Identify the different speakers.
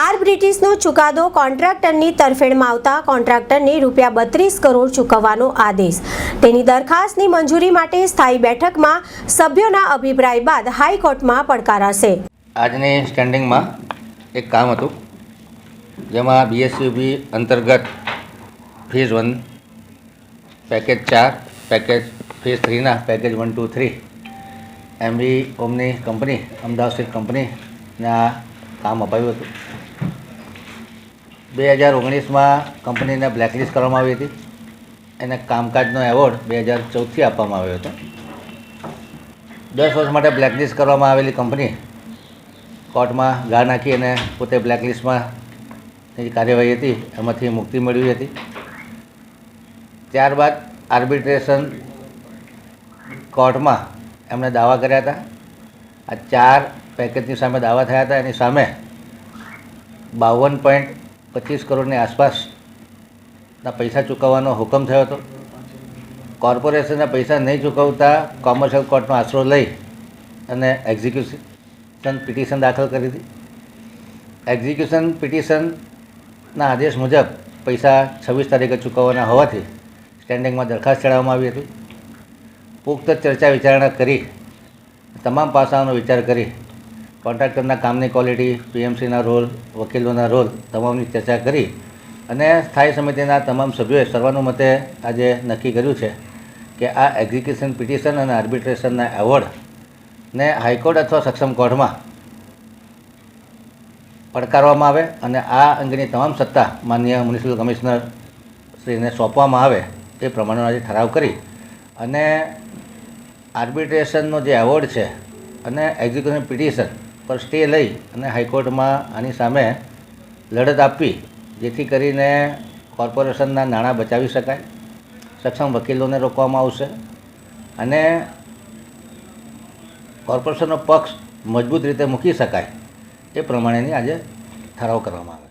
Speaker 1: R બ્રિટિશનો ચુકાદો કોન્ટ્રાક્ટરની તરફેણમાં આવતા કોન્ટ્રાક્ટરને રૂપિયા બત્રીસ કરોડ ચૂકવવાનો આદેશ. તેની દરખાસ્તની મંજૂરી માટે સ્થાયી બેઠકમાં સભ્યોના અભિપ્રાય બાદ હાઈકોર્ટમાં પડકારાશે.
Speaker 2: આજની સ્ટેન્ડિંગમાં એક કામ હતું, જેમાં બીએસયુબી અંતર્ગત ફેઝ વન પેકેજ ચાર પેકેજ ફેઝ થ્રીના પેકેજ વન ટુ થ્રી એમ B Omni company Ahmedabad state કંપનીને કામ અપાયું હતું. બે હજાર ઓગણીસમાં કંપનીને બ્લેકલિસ્ટ કરવામાં આવી હતી. એને કામકાજનો એવોર્ડ બે હજાર ચૌદથી આપવામાં આવ્યો હતો. દસ વર્ષ માટે બ્લેકલિસ્ટ કરવામાં આવેલી કંપની કોર્ટમાં ગા નાખી અને પોતે બ્લેકલિસ્ટમાં જે કાર્યવાહી હતી. એમાંથી મુક્તિ મેળવી હતી. ત્યારબાદ આર્બિટ્રેશન કોર્ટમાં એમણે દાવા કર્યા હતા. આ ચાર પેકેજની સામે દાવા થયા હતા. એની સામે બાવન પોઈન્ટ પચીસ કરોડની આસપાસના પૈસા ચૂકવવાનો હુકમ થયો હતો. કોર્પોરેશનના પૈસા નહીં ચૂકવતા કોમર્શિયલ કોર્ટનો આશરો લઈ અને એક્ઝિક્યુશન પિટિશન દાખલ કરી હતી. એક્ઝિક્યુશન પિટિશનના આદેશ મુજબ પૈસા છવ્વીસ તારીખે ચૂકવવાના હોવાથી સ્ટેન્ડિંગમાં દરખાસ્ત ચડાવવામાં આવી હતી. પુખ્ત ચર્ચા વિચારણા કરી, તમામ પાસાઓનો વિચાર કરી કોન્ટ્રાક્ટરના કામની ક્વોલિટી પીએમસીના રોલ વકીલોના રોલ તમામની ચર્ચા કરી અને સ્થાયી સમિતિના તમામ સભ્યોએ સર્વાનુમતે આજે નક્કી કર્યું છે કે આ એક્ઝિક્યુશન પિટિશન અને આર્બિટ્રેશનના એવોર્ડને હાઈકોર્ટ અથવા સક્ષમ કોર્ટમાં પડકારવામાં આવે અને આ અંગેની તમામ સત્તા માન્ય મ્યુનિસિપલ કમિશનર શ્રીને સોંપવામાં આવે એ પ્રમાણેનો આજે ઠરાવ કરી અને આર્બિટ્રેશનનો જે એવોર્ડ છે અને એક્ઝિક્યુશન પિટિશન પર સ્ટે લઈ અને હાઈકોર્ટમાં આની સામે લડત આપવી, જેથી કરીને કોર્પોરેશનના નાણાં બચાવી શકાય, સક્ષમ વકીલોને રોકવામાં આવશે અને કોર્પોરેશનનો પક્ષ મજબૂત રીતે મૂકી શકાય એ પ્રમાણેની આજે ઠરાવ કરવામાં આવે